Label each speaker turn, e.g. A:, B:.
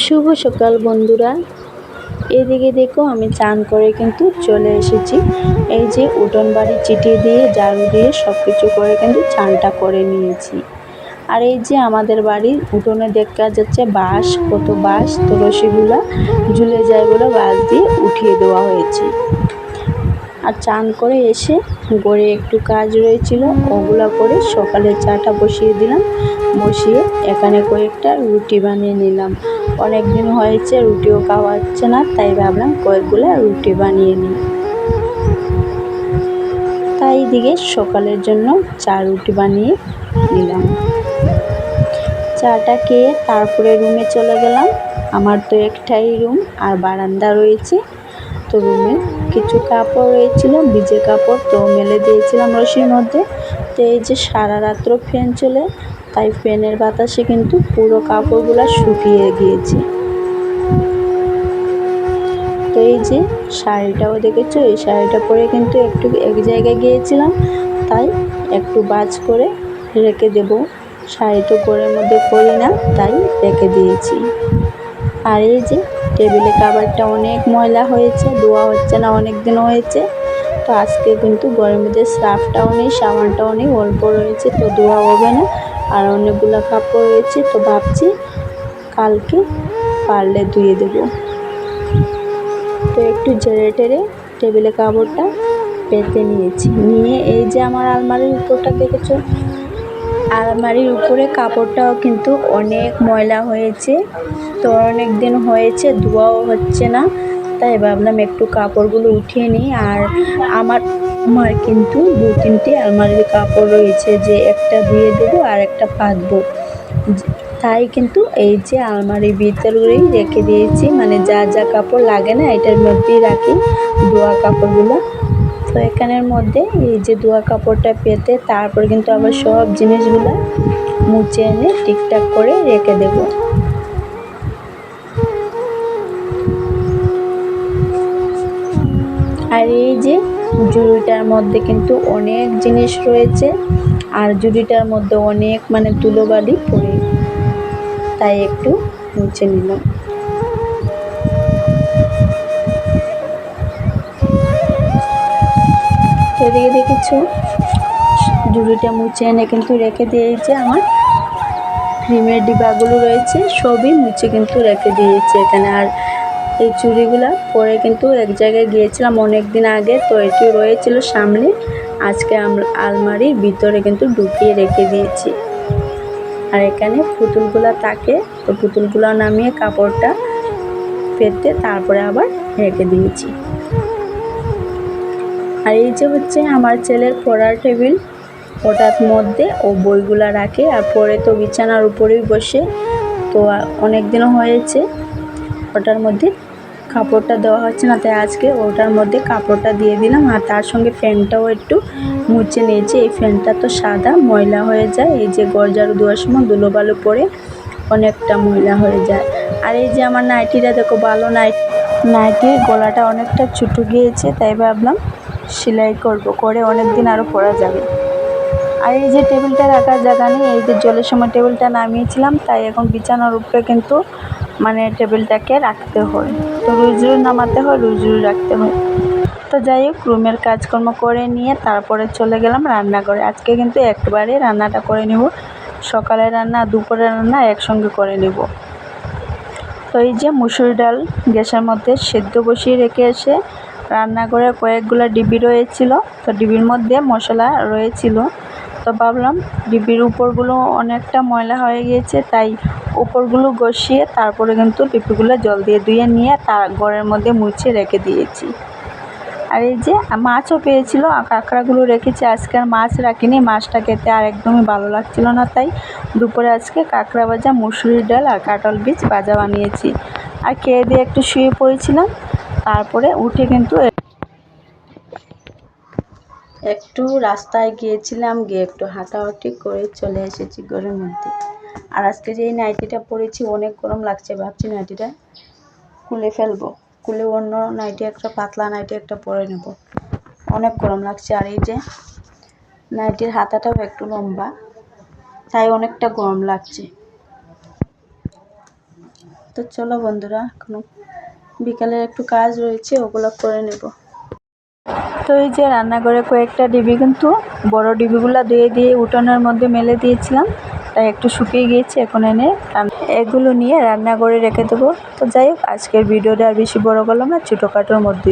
A: শুভ সকাল, বন্ধুরা। এদিকে দেখো, আমি চান করে কিন্তু চলে এসেছি। এই যে উঠোন বাড়ি চিটিয়ে দিয়ে, ঝাড়ু দিয়ে সব কিছু করে কিন্তু চানটা করে নিয়েছি। আর এই যে আমাদের বাড়ির উঠোনে দেখা যাচ্ছে বাঁশ, কত বাঁশ তো ঝুলে যায় বলে বাঁশ দিয়ে উঠিয়ে দেওয়া হয়েছে। আর চান করে এসে গড়ে একটু কাজ রয়েছিল। ওগুলা করে সকালে চাটা বসিয়ে দিলাম। বসিয়ে এখানে কয়েকটা রুটি বানিয়ে নিলাম। অনেক দিন হয়েছে, রুটিও খাওয়া হচ্ছে না, তাই ভাবলাম কয়েকগুলো রুটি বানিয়ে নিই। তাই দিকে সকালের জন্য চা রুটি বানিয়ে নিলাম। চাটা খেয়ে তারপরে রুমে চলে গেলাম। আমার তো একটাই রুম আর বারান্দা রয়েছে। তো রুমে কিছু কাপড় রয়েছিল, ভিজে কাপড়, তো মেলে দিয়েছিলাম রশির মধ্যে। তো এই যে সারা রাত্র ফ্যান চলে, তাই ফ্যানের বাতাসে কিন্তু পুরো কাপড়গুলো শুকিয়ে গিয়েছে। তো এই যে শাড়িটাও দেখেছ, এই শাড়িটা পরে কিন্তু একটু এক জায়গায় গিয়েছিলাম, তাই একটু বাজ করে রেখে দেব। শাড়ি তো ঘরের মধ্যে পরি না, তাই রেখে দিয়েছি। আর এই যে টেবিলে কাবারটা অনেক ময়লা হয়েছে, ধোয়া হচ্ছে না অনেক দিন হয়েছে। তো আজকে কিন্তু মধ্যে স্রাফটাও নেই, সাবানটাও নেই, অল্প রয়েছে, তো ধোয়া হবে না। আর অনেকগুলো কাপড় রয়েছে, তো ভাবছি কালকে পারলে ধুয়ে দেবো। তো একটু ঝেড়ে টেরে টেবিলে কাপড়টা পেতে নিয়েছি। নিয়ে এই যে আমার আলমারির উপরটা দেখেছ আলমারির উপরে কাপড়টাও কিন্তু অনেক ময়লা হয়েছে। তো অনেক দিন হয়েছে, ধোয়াও হচ্ছে না। তাই ভাবলাম একটু কাপড়গুলো উঠিয়ে নিই। আর আমার আমার কিন্তু দু তিনটে আলমারির কাপড় রয়েছে যে একটা ধুয়ে দেবো আর একটা পাতবো তাই কিন্তু এই যে আলমারির ভিতরগুলোই রেখে দিয়েছি। মানে যা যা কাপড় লাগে না, এটার মধ্যেই রাখি। ধোয়া কাপড়গুলো। তো এখানের মধ্যে এই যে ধোয়া কাপড়টা পেতে তারপর কিন্তু আবার সব জিনিসগুলো মুছে এনে ঠিকঠাক করে রেখে দেব। আর এই যে জুড়িটার মধ্যে কিন্তু অনেক জিনিস রয়েছে, আর জুড়িটার মধ্যে অনেক মানে তুলোবালি পড়ে। তাই একটু মুছে নিলাম। এদিকে দেখেছ? জুড়িটা মুছে এনে কিন্তু রেখে দিয়েছে আমার। ক্রিমের ডিবাগুলো রয়েছে, সবই মুছে কিন্তু রেখে দিয়েছে এখানে। আর এই চুড়িগুলো পরে কিন্তু এক জায়গায় গিয়েছিলাম অনেক দিন আগে, তো এটি রয়েছিল সামনে। আজকে আমরা আলমারির ভিতরে কিন্তু ঢুকিয়ে রেখে দিয়েছি। আর এখানে পুতুলগুলো থাকে, তো পুতুলগুলো নামিয়ে কাপড়টা পেতে তারপরে আবার রেখে দিয়েছি। আর এই যে হচ্ছে আমার ছেলের পড়ার টেবিল, ওটার মধ্যে ও বইগুলো রাখে আর পরে তো বিছানার উপরেই বসে। তো অনেক দিনও হয়েছে, ওটার মধ্যে কাপড়টা দেওয়া হচ্ছে না, তাই আজকে ওটার মধ্যে কাপড়টা দিয়ে দিলাম আর তার সঙ্গে ফ্যানটাও একটু মুছে নিয়েছি। এই ফ্যানটা তো সাদা, ময়লা হয়ে যায়, এই যে গরজারু দেওয়ার সময় ধুলোবালু পরে অনেকটা ময়লা হয়ে যায়। আর এই যে আমার নাইটিটা, দেখো ভালো নাইট, নাইটির গলাটা অনেকটা ছুটু গিয়েছে, তাই ভাবলাম সেলাই করব, করে অনেক দিন আরও পরা যাবে। আর এই যে টেবিলটা রাখার জায়গা নেই, এই যে জলের সময় টেবিলটা নামিয়েছিলাম, তাই এখন বিছানার উপরে কিন্তু মানে টেবিলটাকে রাখতে হয়। তো রুজ রুজরু নামাতে হয় রুজরু রাখতে হয়। তো যাই হোক, রুমের কাজকর্ম করে নিয়ে তারপরে চলে গেলাম রান্নাঘরে। আজকে কিন্তু একবারে রান্নাটা করে নেব। সকালে রান্না, দুপুরে রান্না একসঙ্গে করে নেব। তো এই যে মুসুর ডাল গ্যাসের মধ্যে সেদ্ধ বসিয়ে রেখে এসে রান্নাঘরে কয়েকগুলো ডিবি রয়েছিল। তো ডিবির মধ্যে মশলা রয়েছিল। তো ভাবলাম ডিবির উপরগুলো অনেকটা ময়লা হয়ে গিয়েছে, তাই উপরগুলো গসিয়ে তারপরে কিন্তু ডিবিগুলো জল দিয়ে ধুয়ে নিয়ে তার ঘরের মধ্যে মুছে রেখে দিয়েছি। আর এই যে মাছও পেয়েছিল কাঁকড়াগুলো রেখেছি। আজকে আর মাছ রাখিনি, মাছটা খেতে আর একদমই ভালো লাগছিল না, তাই দুপুরে আজকে কাঁকড়া ভাজা, মুসুরির ডাল আর কাটল বীজ ভাজা বানিয়েছি। আর খেয়ে দিয়ে একটু শুয়ে পড়েছিলাম। তারপরে উঠে কিন্তু একটু রাস্তায় গিয়েছিলাম, গিয়ে একটু হাঁটাহাঁটি করে চলে এসেছি ঘরের মধ্যে। আর আজকে যে নাইটিটা পরেছি, অনেক গরম লাগছে, ভাবছি নাইটিটা খুলে ফেলব। খুলে অন্য নাইটি একটা, পাতলা নাইটি একটা পরে নেব। অনেক গরম লাগছে, আর এই যে নাইটির হাতাটাও একটু লম্বা, তাই অনেকটা গরম লাগছে। তো চলো বন্ধুরা এখনও বিকালে একটু কাজ রয়েছে, ওগুলো করে নেব। তো এই যে রান্নাঘরে কয়েকটা ডিবি কিন্তু বড় ডিবিগুলো ধুয়ে দিয়ে উঠোনের মধ্যে মেলে দিয়েছিলাম, তাই একটু শুকিয়ে গিয়েছে এখন এনে এগুলো নিয়ে রান্নাঘরে রেখে দেবো। তো যাই হোক, আজকের ভিডিওটা আর বেশি বড় করলাম না, ছোটোখাটোর মধ্যেই।